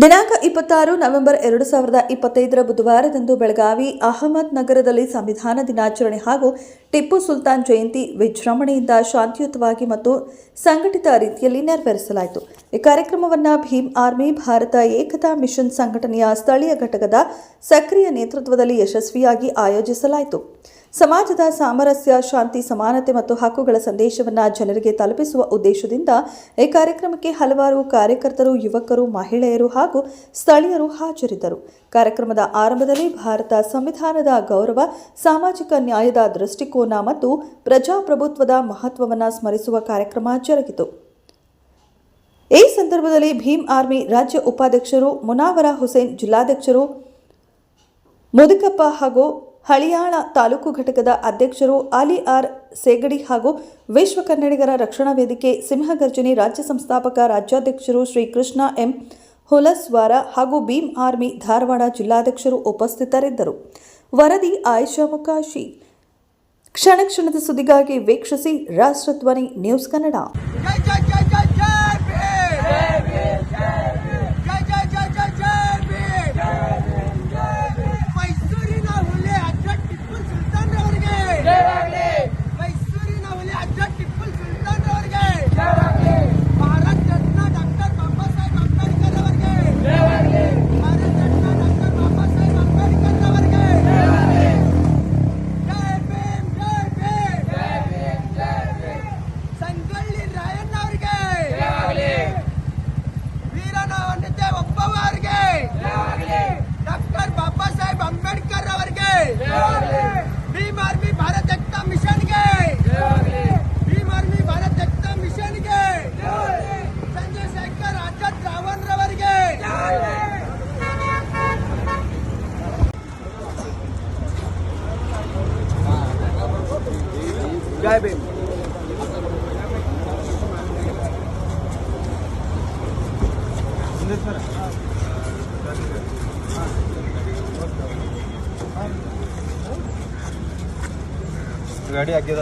ದಿನಾಂಕ ಇಪ್ಪತ್ತಾರು ನವೆಂಬರ್ ಎರಡು ಸಾವಿರದ ಇಪ್ಪತ್ತೈದರ ಬುಧವಾರದಂದು ಬೆಳಗಾವಿ ಅಹಮದ್ ನಗರದಲ್ಲಿ ಸಂವಿಧಾನ ದಿನಾಚರಣೆ ಹಾಗೂ ಟಿಪ್ಪು ಸುಲ್ತಾನ್ ಜಯಂತಿ ವಿಜೃಂಭಣೆಯಿಂದ ಶಾಂತಿಯುತವಾಗಿ ಮತ್ತು ಸಂಘಟಿತ ರೀತಿಯಲ್ಲಿ ನೆರವೇರಿಸಲಾಯಿತು. ಈ ಕಾರ್ಯಕ್ರಮವನ್ನು ಭೀಮ್ ಆರ್ಮಿ, ಭಾರತ ಏಕತಾ ಮಿಷನ್ ಸಂಘಟನೆಯ ಸ್ಥಳೀಯ ಘಟಕದ ಸಕ್ರಿಯ ನೇತೃತ್ವದಲ್ಲಿ ಯಶಸ್ವಿಯಾಗಿ ಆಯೋಜಿಸಲಾಯಿತು. ಸಮಾಜದ ಸಾಮರಸ್ಯ, ಶಾಂತಿ, ಸಮಾನತೆ ಮತ್ತು ಹಕ್ಕುಗಳ ಸಂದೇಶವನ್ನು ಜನರಿಗೆ ತಲುಪಿಸುವ ಉದ್ದೇಶದಿಂದ ಈ ಕಾರ್ಯಕ್ರಮಕ್ಕೆ ಹಲವಾರು ಕಾರ್ಯಕರ್ತರು, ಯುವಕರು, ಮಹಿಳೆಯರು ಹಾಗೂ ಸ್ಥಳೀಯರು ಹಾಜರಿದ್ದರು. ಕಾರ್ಯಕ್ರಮದ ಆರಂಭದಲ್ಲಿ ಭಾರತ ಸಂವಿಧಾನದ ಗೌರವ, ಸಾಮಾಜಿಕ ನ್ಯಾಯದ ದೃಷ್ಟಿಕೋನ ಮತ್ತು ಪ್ರಜಾಪ್ರಭುತ್ವದ ಮಹತ್ವವನ್ನು ಸ್ಮರಿಸುವ ಕಾರ್ಯಕ್ರಮ ಜರುಗಿತು. ಈ ಸಂದರ್ಭದಲ್ಲಿ ಭೀಮ್ ಆರ್ಮಿ ರಾಜ್ಯ ಉಪಾಧ್ಯಕ್ಷರು ಮುನಾವರ ಹುಸೇನ್ ಜಿಲ್ಲಾಧ್ಯಕ್ಷರು ಮುದುಕಪ್ಪ ಹಾಗೂ ಹಳಿಯಾಳ ತಾಲೂಕು ಘಟಕದ ಅಧ್ಯಕ್ಷರು ಅಲಿ ಆರ್ ಸೇಗಡಿ ಹಾಗೂ ವಿಶ್ವ ಕನ್ನಡಿಗರ ರಕ್ಷಣಾ ವೇದಿಕೆ ಸಿಂಹಗರ್ಜನಿ ರಾಜ್ಯ ಸಂಸ್ಥಾಪಕ ರಾಜ್ಯಾಧ್ಯಕ್ಷರು ಶ್ರೀ ಕೃಷ್ಣ ಎಂ ಹುಲಸ್ವಾರ ಹಾಗೂ ಭೀಮ್ ಆರ್ಮಿ ಧಾರವಾಡ ಜಿಲ್ಲಾಧ್ಯಕ್ಷರು ಉಪಸ್ಥಿತರಿದ್ದರು. ವರದಿ ಆಯಿಷಾ ಮುಕಾಶಿ ಕ್ಷಣ ಕ್ಷಣದ ಸುದ್ದಿಗಾಗಿ ವೀಕ್ಷಿಸಿ Rashtradhwani news Kannada. Dive in. गाड़ी आगे